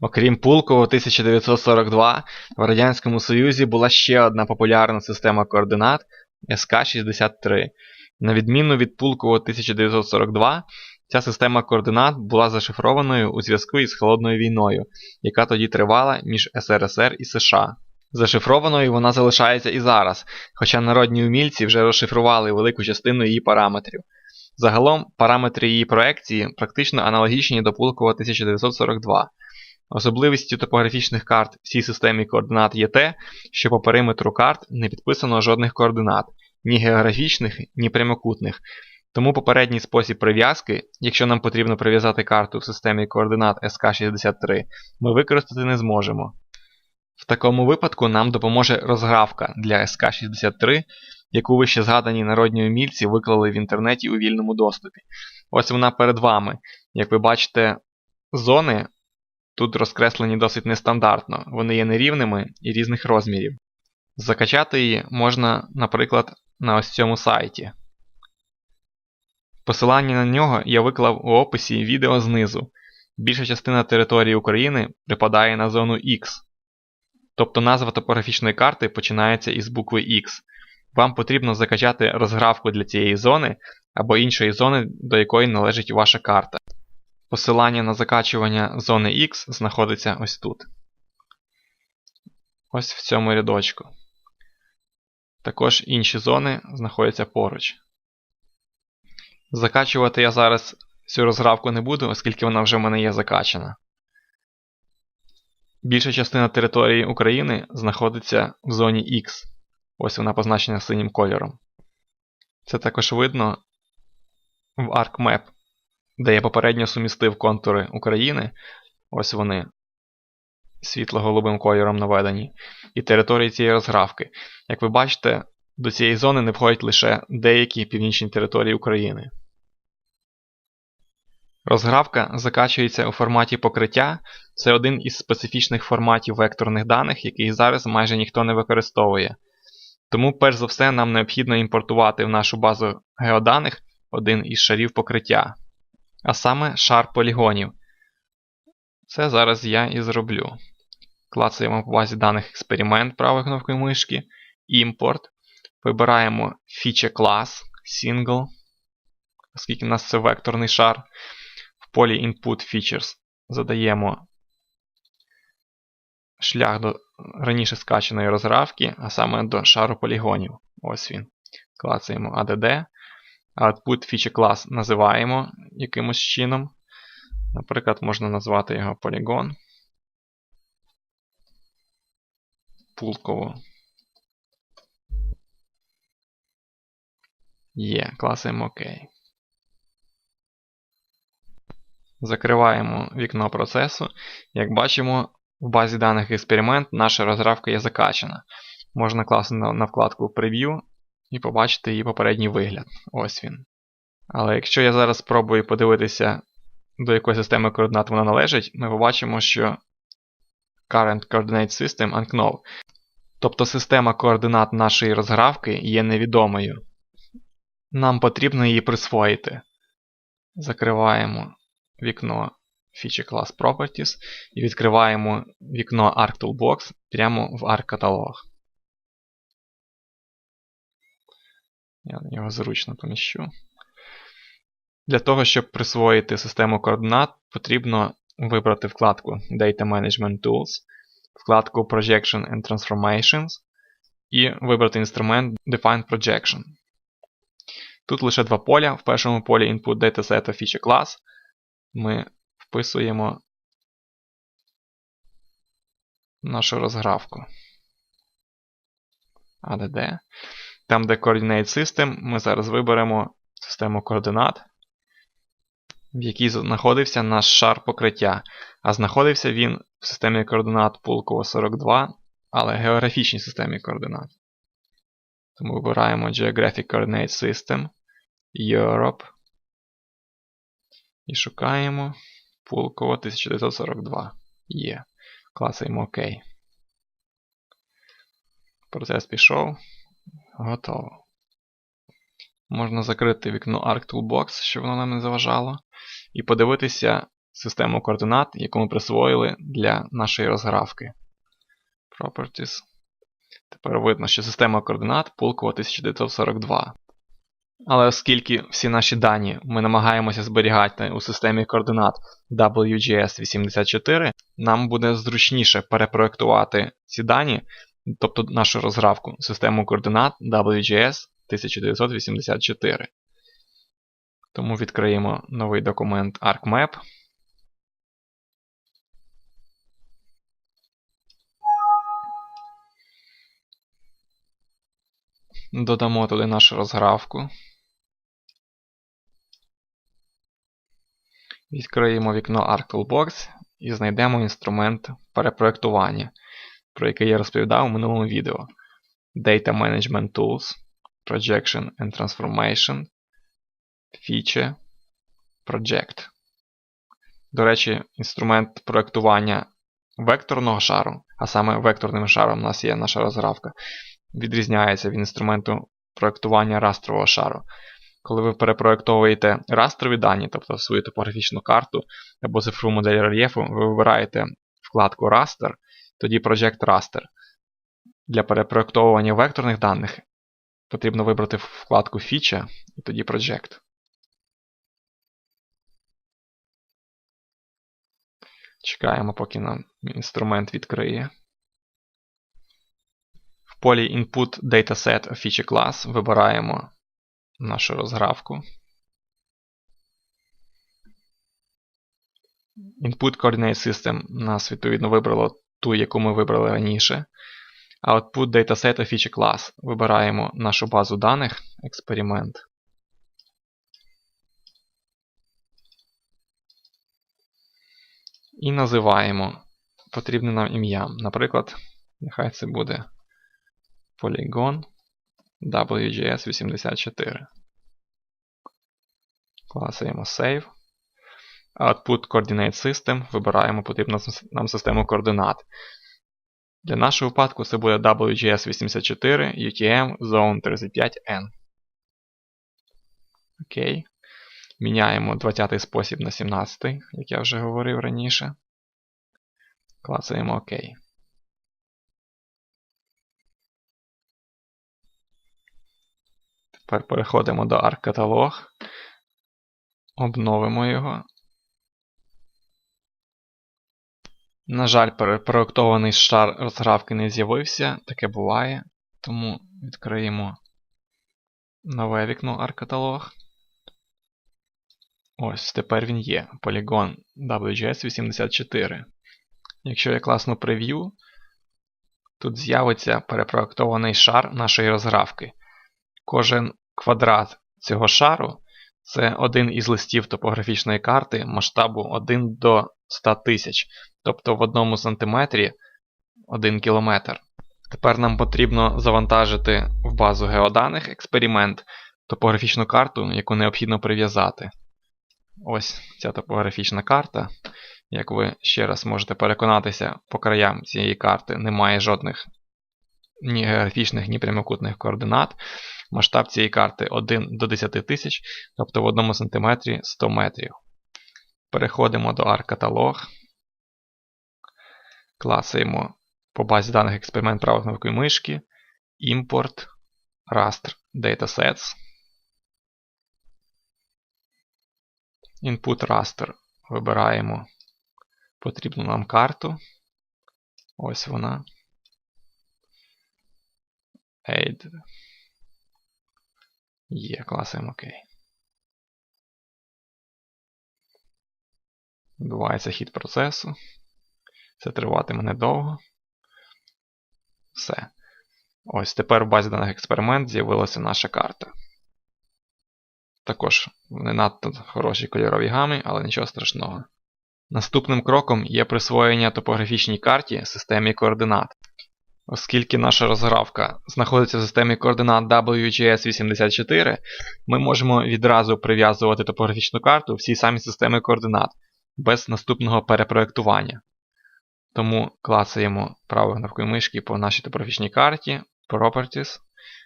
Окрім Пулково 1942, в Радянському Союзі була ще одна популярна система координат СК-63. На відміну від Пулково 1942, ця система координат була зашифрованою у зв'язку із Холодною війною, яка тоді тривала між СРСР і США. Зашифрованою вона залишається і зараз, хоча народні умільці вже розшифрували велику частину її параметрів. Загалом параметри її проекції практично аналогічні до Пулкова 1942. Особливістю топографічних карт в цій системі координат є те, що по периметру карт не підписано жодних координат, ні географічних, ні прямокутних. Тому попередній спосіб прив'язки, якщо нам потрібно прив'язати карту в системі координат СК63, ми використати не зможемо. В такому випадку нам допоможе розгравка для СК63, яку вище згадані народні умільці виклали в інтернеті у вільному доступі. Ось вона перед вами. Як ви бачите, зони тут розкреслені досить нестандартно, вони є нерівними і різних розмірів. Закачати її можна, наприклад, на ось цьому сайті. Посилання на нього я виклав у описі відео знизу. Більша частина території України припадає на зону X. Тобто назва топографічної карти починається із букви X. Вам потрібно закачати розгравку для цієї зони або іншої зони, до якої належить ваша карта. Посилання на закачування зони X знаходиться ось тут. Ось в цьому рядочку. Також інші зони знаходяться поруч. Закачувати я зараз цю розгравку не буду, оскільки вона вже в мене є закачана. Більша частина території України знаходиться в зоні X. Ось вона позначена синім кольором. Це також видно в ArcMap, де я попередньо сумістив контури України. Ось вони світло-голубим кольором наведені. І території цієї розгравки. Як ви бачите, до цієї зони не входять лише деякі північні території України. Розгравка закачується у форматі покриття. Це один із специфічних форматів векторних даних, який зараз майже ніхто не використовує. Тому, перш за все, нам необхідно імпортувати в нашу базу геоданих один із шарів покриття. А саме шар полігонів. Це зараз я і зроблю. Клацаємо в базі даних експеримент правою кнопкою мишки, імпорт. Вибираємо Feature Class, Single, оскільки в нас це векторний шар. В полі Input Features задаємо шлях до раніше скачаної розгравки, а саме до шару полігонів. Ось він. Клацаємо ADD. Output Feature Class називаємо якимось чином. Наприклад, можна назвати його полігон. Пулково. Є, класуємо ОК. Закриваємо вікно процесу. Як бачимо, в базі даних експеримент наша розгравка є закачана. Можна класти на вкладку Preview і побачити її попередній вигляд. Ось він. Але якщо я зараз спробую подивитися, до якої системи координат вона належить, ми побачимо, що Current Coordinate System unknown. Тобто система координат нашої розгравки є невідомою. Нам потрібно її присвоїти. Закриваємо вікно Feature Class Properties і відкриваємо вікно ArcToolbox прямо в ArcCatalog. Я його зручно поміщу. Для того, щоб присвоїти систему координат, потрібно вибрати вкладку Data Management Tools, вкладку Projection and Transformations і вибрати інструмент Define Projection. Тут лише два поля. В першому полі Input Dataset Feature Class ми вписуємо нашу розгравку. ADD. Там, де Coordinate System, ми зараз виберемо систему координат, в якій знаходився наш шар покриття. А знаходився він в системі координат Пулково 42, але географічній системі координат. Тому вибираємо Geographic Coordinate System, Europe. І шукаємо Пулково 1942. Є. Класуємо ОК. Процес пішов. Готово. Можна закрити вікно ArcToolbox, щоб воно нам не заважало. І подивитися систему координат, яку ми присвоїли для нашої розгравки. Properties. Тепер видно, що система координат Пулкова 1942. Але оскільки всі наші дані ми намагаємося зберігати у системі координат WGS84, нам буде зручніше перепроектувати ці дані, тобто нашу розгравку, систему координат WGS 1984. Тому відкриємо новий документ ArcMap. Додамо туди нашу розгравку. Відкриємо вікно ArcToolbox і знайдемо інструмент перепроектування, про який я розповідав у минулому відео. Data Management Tools, Projection and Transformation, Feature, Project. До речі, інструмент проектування векторного шару, а саме векторним шаром у нас є наша розгравка, відрізняється від інструменту проектування растрового шару. Коли ви перепроектовуєте растрові дані, тобто свою топографічну карту або цифрову модель рельєфу, ви вибираєте вкладку Raster, тоді Project Raster. Для перепроектовування векторних даних потрібно вибрати вкладку Feature і тоді Project. Чекаємо, поки нам інструмент відкриє. В полі Input Dataset Feature Class вибираємо нашу розгравку. Input Coordinate System нас відповідно вибрало ту, яку ми вибрали раніше. Output Dataset Feature Class. Вибираємо нашу базу даних, експеримент. І називаємо потрібне нам ім'я. Наприклад, нехай це буде Polygon WGS84. Класуємо Save. Output Coordinate System. Вибираємо потрібну нам систему координат. Для нашого випадку це буде WGS84 UTM Zone 35N. Окей. Міняємо 20-й спосіб на 17-й, як я вже говорив раніше. Клацаємо ОК. Тепер переходимо до ArcCatalog. Обновимо його. На жаль, перепроектований шар розгравки не з'явився, таке буває. Тому відкриємо нове вікно ArcCatalog. Ось, тепер він є. Polygon WGS84. Якщо я класну прев'ю, тут з'явиться перепроектований шар нашої розгравки. Кожен квадрат цього шару це один із листів топографічної карти масштабу 1 до 100 тисяч, тобто в одному сантиметрі 1 кілометр. Тепер нам потрібно завантажити в базу геоданих експеримент топографічну карту, яку необхідно прив'язати. Ось ця топографічна карта. Як ви ще раз можете переконатися, по краям цієї карти немає жодних ні географічних, ні прямокутних координат. Масштаб цієї карти 1 до 10 тисяч, тобто в 1 см 100 метрів. Переходимо до ARC-каталог. Класуємо по базі даних експеримент правою кнопкою мишки. Import Raster Datasets. Input Raster. Вибираємо потрібну нам карту. Ось вона. Aid. Є, класуємо ОК. Відбувається хід процесу. Це триватиме недовго. Все. Ось тепер в базі даних експеримент з'явилася наша карта. Також не надто хороші кольорові гами, але нічого страшного. Наступним кроком є присвоєння топографічній карті системі координат. Оскільки наша розгравка знаходиться в системі координат WGS84, ми можемо відразу прив'язувати топографічну карту в цій самій системі координат без наступного перепроектування. Тому клацаємо правою кнопкою мишки по нашій топографічній карті Properties,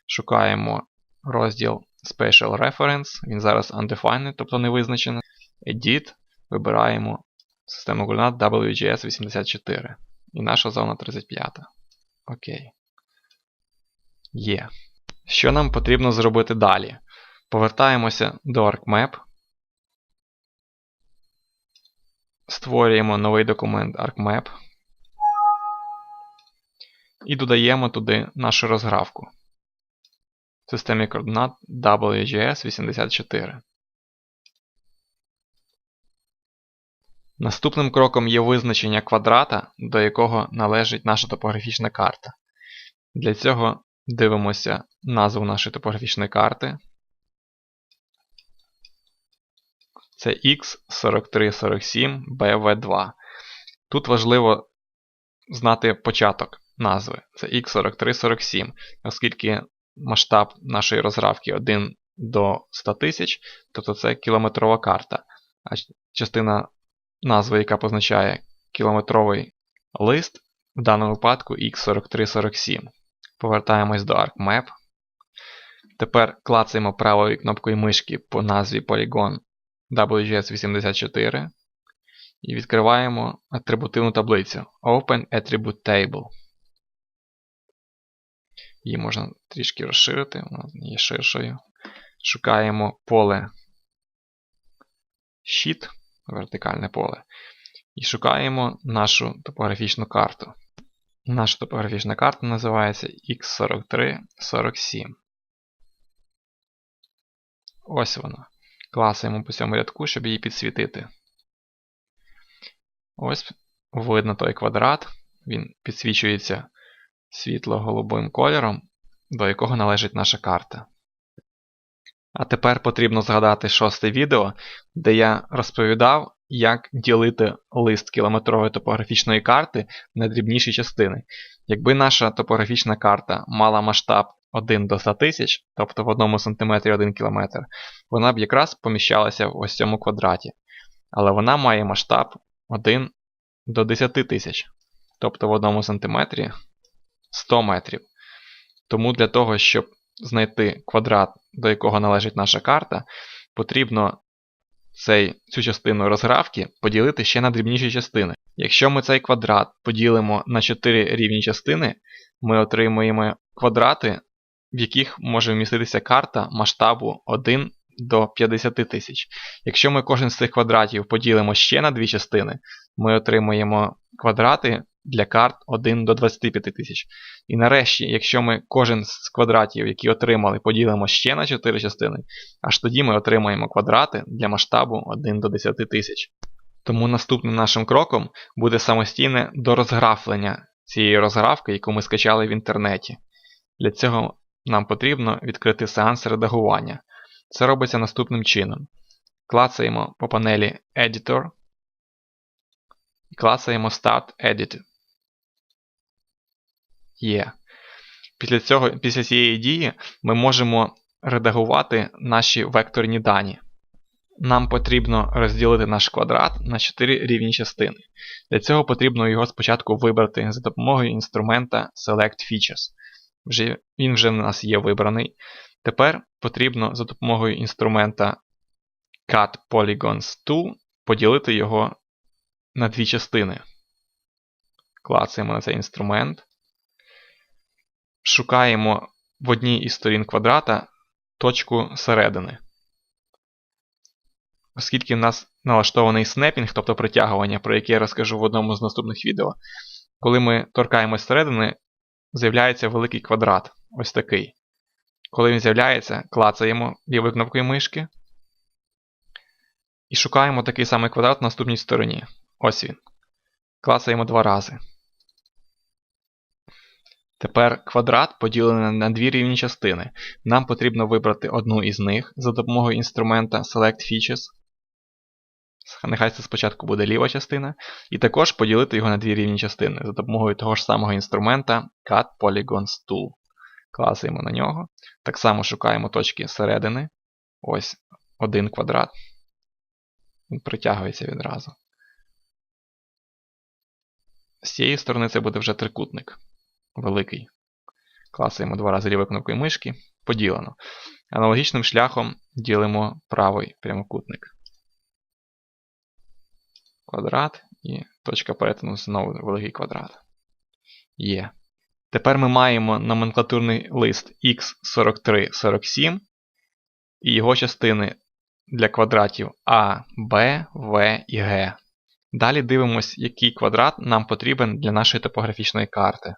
шукаємо розділ Special Reference, він зараз undefined, тобто не визначений. Edit, вибираємо систему координат WGS 84. І наша зона 35. Окей. Є. Що нам потрібно зробити далі? Повертаємося до ArcMap. Створюємо новий документ ArcMap. І додаємо туди нашу розгравку в системі координат WGS 84. Наступним кроком є визначення квадрата, до якого належить наша топографічна карта. Для цього дивимося назву нашої топографічної карти. Це X4347BV2. Тут важливо знати початок назви. Це X4347, оскільки масштаб нашої розгравки 1 до 100 тисяч, тобто це кілометрова карта. А частина назви, яка позначає кілометровий лист, в даному випадку X4347. Повертаємось до ArcMap. Тепер клацаємо правою кнопкою мишки по назві полігон WGS84 і відкриваємо атрибутивну таблицю Open Attribute Table. Її можна трішки розширити, вона є ширшою. Шукаємо поле Sheet, вертикальне поле. І шукаємо нашу топографічну карту. Наша топографічна карта називається X4347. Ось вона. Класуємо по цьому рядку, щоб її підсвітити. Ось видно той квадрат. Він підсвічується світло-голубим кольором, до якого належить наша карта. А тепер потрібно згадати шосте відео, де я розповідав, як ділити лист кілометрової топографічної карти на дрібніші частини. Якби наша топографічна карта мала масштаб 1 до 100 тисяч, тобто в 1 см 1 км, вона б якраз поміщалася в ось цьому квадраті. Але вона має масштаб 1 до 10 тисяч, тобто в 1 см 100 метрів. Тому для того, щоб знайти квадрат, до якого належить наша карта, потрібно цей, цю частину розгравки поділити ще на дрібніші частини. Якщо ми цей квадрат поділимо на 4 рівні частини, ми отримуємо квадрати, в яких може вміститися карта масштабу 1 до 50 тисяч. Якщо ми кожен з цих квадратів поділимо ще на дві частини, ми отримуємо квадрати для карт 1 до 25 тисяч. І нарешті, якщо ми кожен з квадратів, які отримали, поділимо ще на 4 частини, аж тоді ми отримаємо квадрати для масштабу 1 до 10 тисяч. Тому наступним нашим кроком буде самостійне дорозграфлення цієї розграфки, яку ми скачали в інтернеті. Для цього нам потрібно відкрити сеанс редагування. Це робиться наступним чином. Клацаємо по панелі Editor і клацаємо Start Edit. Є. Після цього, після цієї дії ми можемо редагувати наші векторні дані. Нам потрібно розділити наш квадрат на 4 рівні частини. Для цього потрібно його спочатку вибрати за допомогою інструмента Select Features. Вже, Він вже в нас є вибраний. Тепер потрібно за допомогою інструмента Cut Polygons Tool поділити його на дві частини. Клацаємо на цей інструмент. Шукаємо в одній із сторін квадрата точку середини. Оскільки в нас налаштований снепінг, тобто притягування, про яке я розкажу в одному з наступних відео, коли ми торкаємось середини, з'являється великий квадрат. Ось такий. Коли він з'являється, клацаємо лівою кнопкою мишки. І шукаємо такий самий квадрат на наступній стороні. Ось він. Клацаємо два рази. Тепер квадрат поділений на дві рівні частини. Нам потрібно вибрати одну із них за допомогою інструмента Select Features. Нехай це спочатку буде ліва частина. І також поділити його на дві рівні частини за допомогою того ж самого інструмента Cut Polygons Tool. Класуємо на нього. Так само шукаємо точки середини. Ось один квадрат. Він притягується відразу. З цієї сторони це буде вже трикутник. Великий. Класуємо два рази лівою кнопкою мишки. Поділено. Аналогічним шляхом ділимо правий прямокутник. квадрат і точка перетину знову великий квадрат. Є. Тепер ми маємо номенклатурний лист x4347 і його частини для квадратів А, Б, В і Г. Далі дивимось, який квадрат нам потрібен для нашої топографічної карти.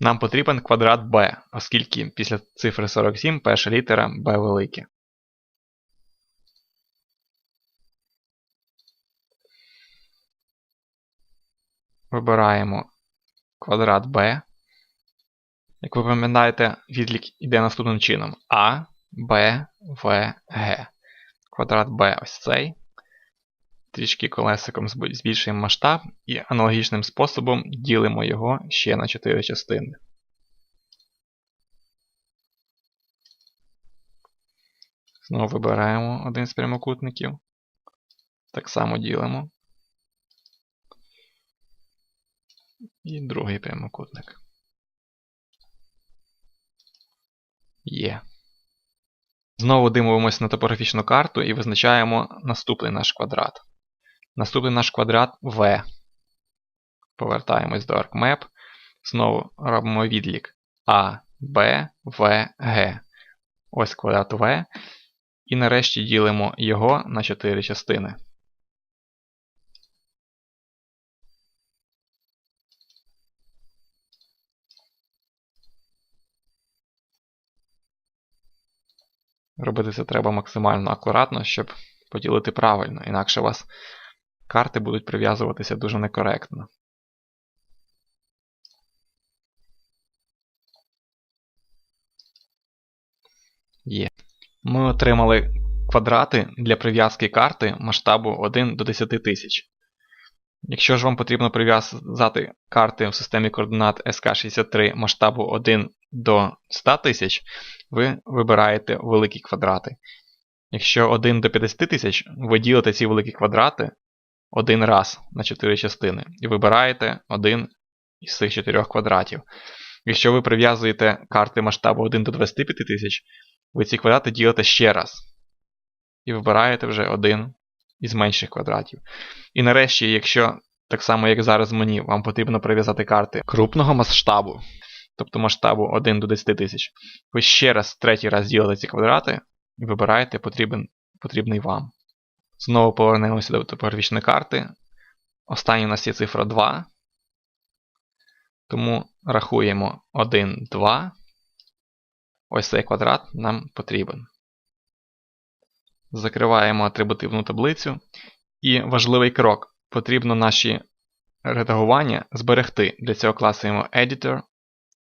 Нам потрібен квадрат b, оскільки після цифри 47 перша літера b велике. Вибираємо квадрат b. Як ви пам'ятаєте, відлік йде наступним чином: А, Б, В, Г. Квадрат b ось цей. Трішки колесиком збільшуємо масштаб і аналогічним способом ділимо його ще на 4 частини. Знову вибираємо один з прямокутників. Так само ділимо. І другий прямокутник. Є. Знову дивимося на топографічну карту і визначаємо наступний наш квадрат. Наступний наш квадрат V. Повертаємось до ArcMap. Знову робимо відлік А, Б, В, Г. Ось квадрат В. І нарешті ділимо його на 4 частини. Робити це треба максимально акуратно, щоб поділити правильно, інакше у вас карти будуть прив'язуватися дуже некоректно. Є. Ми отримали квадрати для прив'язки карти масштабу 1 до 10 тисяч. Якщо ж вам потрібно прив'язати карти в системі координат SK63 масштабу 1 до 100 тисяч, ви вибираєте великі квадрати. Якщо 1 до 50 тисяч, ви ділите ці великі квадрати один раз на 4 частини і вибираєте один із цих 4 квадратів. Якщо ви прив'язуєте карти масштабу 1 до 25 тисяч, ви ці квадрати ділите ще раз. І вибираєте вже один із менших квадратів. І нарешті, якщо так само, як зараз мені, вам потрібно прив'язати карти крупного масштабу, тобто масштабу 1 до 10 тисяч, ви ще раз третій раз ділите ці квадрати і вибираєте потрібен, потрібний вам. Знову повернемося до топографічної карти. Останній у нас є цифра 2. Тому рахуємо 1, 2. Ось цей квадрат нам потрібен. Закриваємо атрибутивну таблицю. І важливий крок. Потрібно наші редагування зберегти. Для цього класуємо Editor,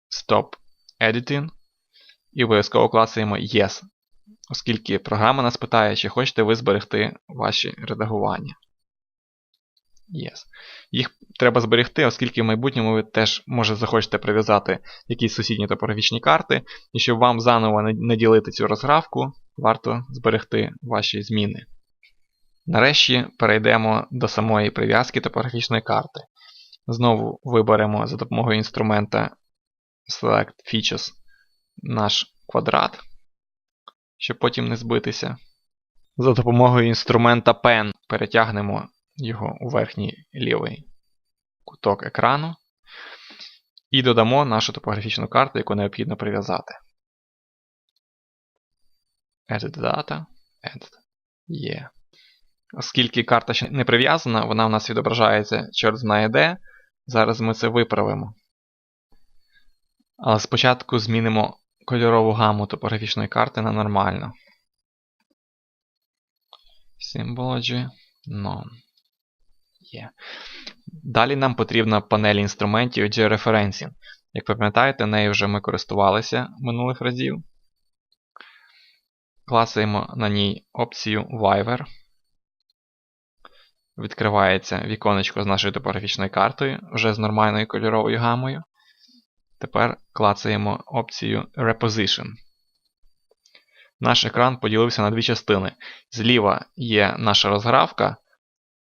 Stop Editing. І обов'язково класуємо Yes оскільки програма нас питає, чи хочете ви зберегти ваші редагування. Yes. Їх треба зберегти, оскільки в майбутньому ви теж може захочете прив'язати якісь сусідні топографічні карти, і щоб вам заново не ділити цю розгравку, варто зберегти ваші зміни. Нарешті перейдемо до самої прив'язки топографічної карти. Знову виберемо за допомогою інструмента Select Features наш квадрат щоб потім не збитися. За допомогою інструмента Pen перетягнемо його у верхній лівий куток екрану і додамо нашу топографічну карту, яку необхідно прив'язати. Edit Data. Edit. Є. Оскільки карта ще не прив'язана, вона у нас відображається чорт знає де. Зараз ми це виправимо. Але спочатку змінимо кольорову гаму топографічної карти на нормально. Symbology None. Є. Далі нам потрібна панель інструментів Georeferencing. Як ви пам'ятаєте, нею вже ми користувалися минулих разів. Класуємо на ній опцію Viver. Відкривається віконечко з нашою топографічною картою вже з нормальною кольоровою гамою. Тепер клацаємо опцію Reposition. Наш екран поділився на дві частини. Зліва є наша розгравка,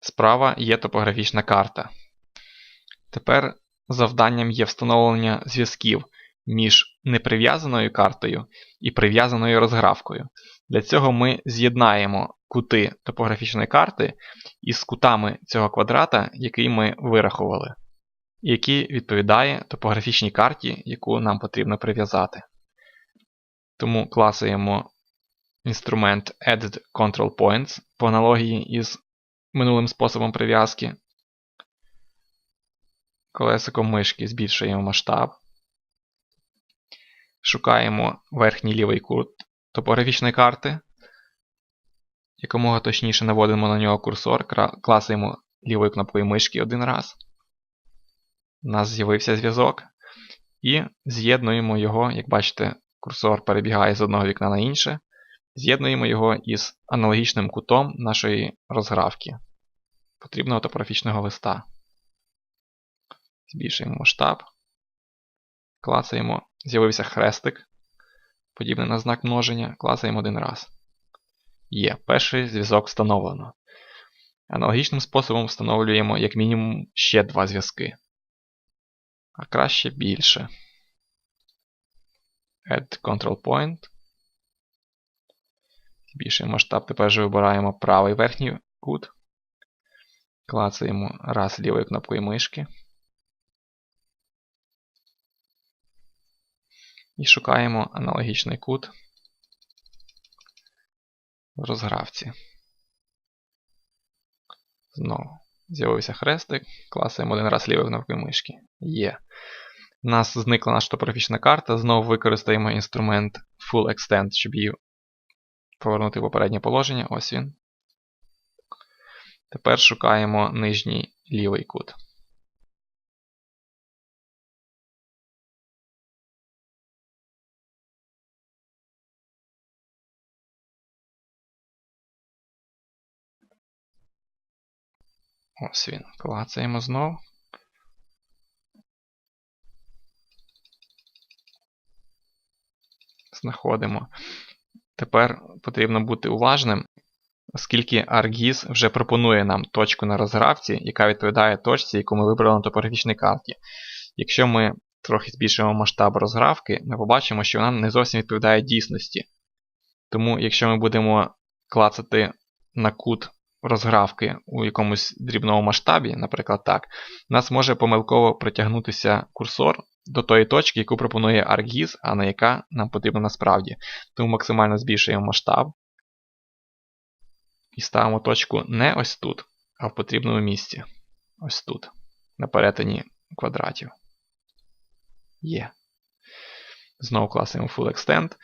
справа є топографічна карта. Тепер завданням є встановлення зв'язків між неприв'язаною картою і прив'язаною розгравкою. Для цього ми з'єднаємо кути топографічної карти із кутами цього квадрата, який ми вирахували, який відповідає топографічній карті, яку нам потрібно прив'язати. Тому класуємо інструмент Added Control Points по аналогії із минулим способом прив'язки. Колесиком мишки збільшуємо масштаб. Шукаємо верхній лівий кут топографічної карти. Якомога точніше наводимо на нього курсор, класуємо лівою кнопкою мишки один раз. У нас з'явився зв'язок. І з'єднуємо його, як бачите, курсор перебігає з одного вікна на інше. З'єднуємо його із аналогічним кутом нашої розгравки потрібного топографічного листа. Збільшуємо масштаб. Клацаємо, з'явився хрестик, подібний на знак множення, клацаємо один раз. Є, перший зв'язок встановлено. Аналогічним способом встановлюємо як мінімум ще два зв'язки. А краще більше. Add Control Point. Збільшуємо масштаб, тепер вже вибираємо правий верхній кут. Клацаємо раз лівою кнопкою мишки. І шукаємо аналогічний кут в розгравці. Знову з'явився хрестик, класуємо один раз лівою кнопкою мишки. Є. У нас зникла наша топографічна карта. Знову використаємо інструмент Full Extend, щоб її повернути в попереднє положення. Ось він. Тепер шукаємо нижній лівий кут. Ось він. Клацаємо знову. Знаходимо. Тепер потрібно бути уважним, оскільки ArcGIS вже пропонує нам точку на розгравці, яка відповідає точці, яку ми вибрали на топографічній карті. Якщо ми трохи збільшимо масштаб розгравки, ми побачимо, що вона не зовсім відповідає дійсності. Тому, якщо ми будемо клацати на кут розгравки у якомусь дрібному масштабі, наприклад, так, нас може помилково притягнутися курсор до тої точки, яку пропонує ArcGIS, а на яка нам потрібна насправді. Тому максимально збільшуємо масштаб і ставимо точку не ось тут, а в потрібному місці. Ось тут, на перетині квадратів. Є. Знову класуємо Full Extend.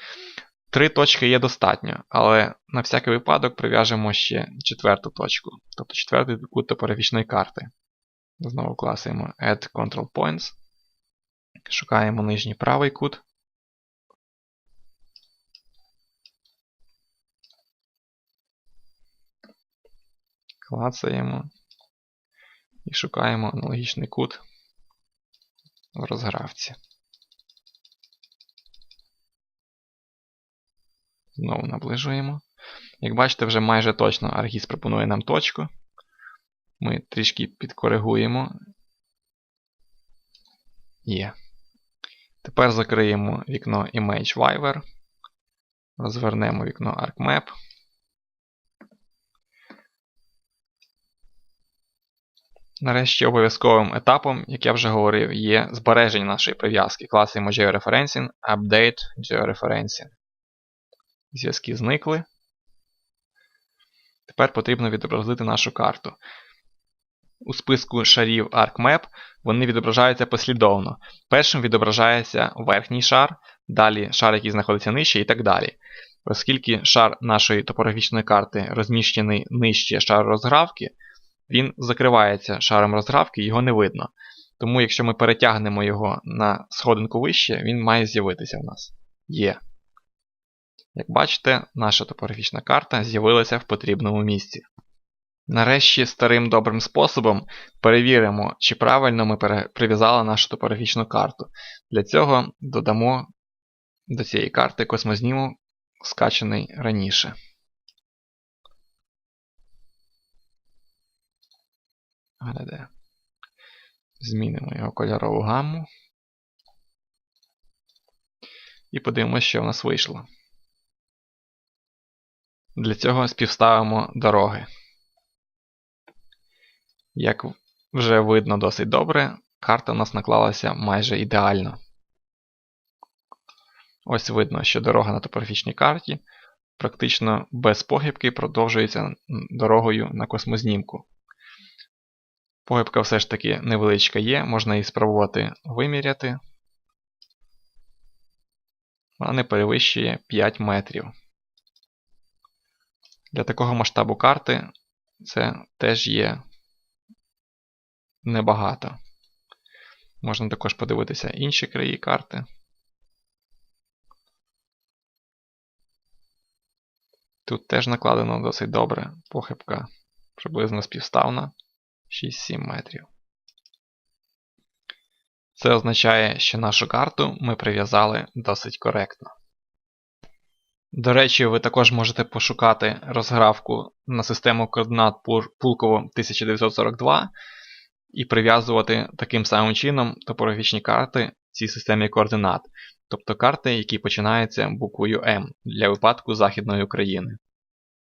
Три точки є достатньо, але на всякий випадок прив'яжемо ще четверту точку, тобто четвертий кут топографічної карти. Знову класуємо Add Control Points. Шукаємо нижній правий кут. Клацаємо і шукаємо аналогічний кут в розгравці. Знову наближуємо. Як бачите, вже майже точно Аргіс пропонує нам точку. Ми трішки підкоригуємо. Є. Тепер закриємо вікно Image Viver. Розвернемо вікно ArcMap. Нарешті обов'язковим етапом, як я вже говорив, є збереження нашої прив'язки. Класуємо Georeferencing, Update Georeferencing. Зв'язки зникли. Тепер потрібно відобразити нашу карту. У списку шарів ArcMap вони відображаються послідовно. Першим відображається верхній шар, далі шар, який знаходиться нижче, і так далі. Оскільки шар нашої топографічної карти розміщений нижче шару розгравки, він закривається шаром розгравки, його не видно. Тому, якщо ми перетягнемо його на сходинку вище, він має з'явитися в нас. Є. Як бачите, наша топографічна карта з'явилася в потрібному місці. Нарешті старим добрим способом перевіримо, чи правильно ми прив'язали нашу топографічну карту. Для цього додамо до цієї карти космознімок, скачаний раніше. Змінимо його кольорову гамму. І подивимося, що в нас вийшло. Для цього співставимо дороги. Як вже видно досить добре, карта у нас наклалася майже ідеально. Ось видно, що дорога на топографічній карті практично без похибки продовжується дорогою на космознімку. Похибка все ж таки невеличка є, можна її спробувати виміряти. Вона не перевищує 5 метрів. Для такого масштабу карти це теж є небагато. Можна також подивитися інші краї карти. Тут теж накладено досить добре похибка приблизно співставна 6-7 метрів. Це означає, що нашу карту ми прив'язали досить коректно. До речі, ви також можете пошукати розгравку на систему координат Пулково 1942 і прив'язувати таким самим чином топографічні карти цій системі координат, тобто карти, які починаються буквою М для випадку Західної України.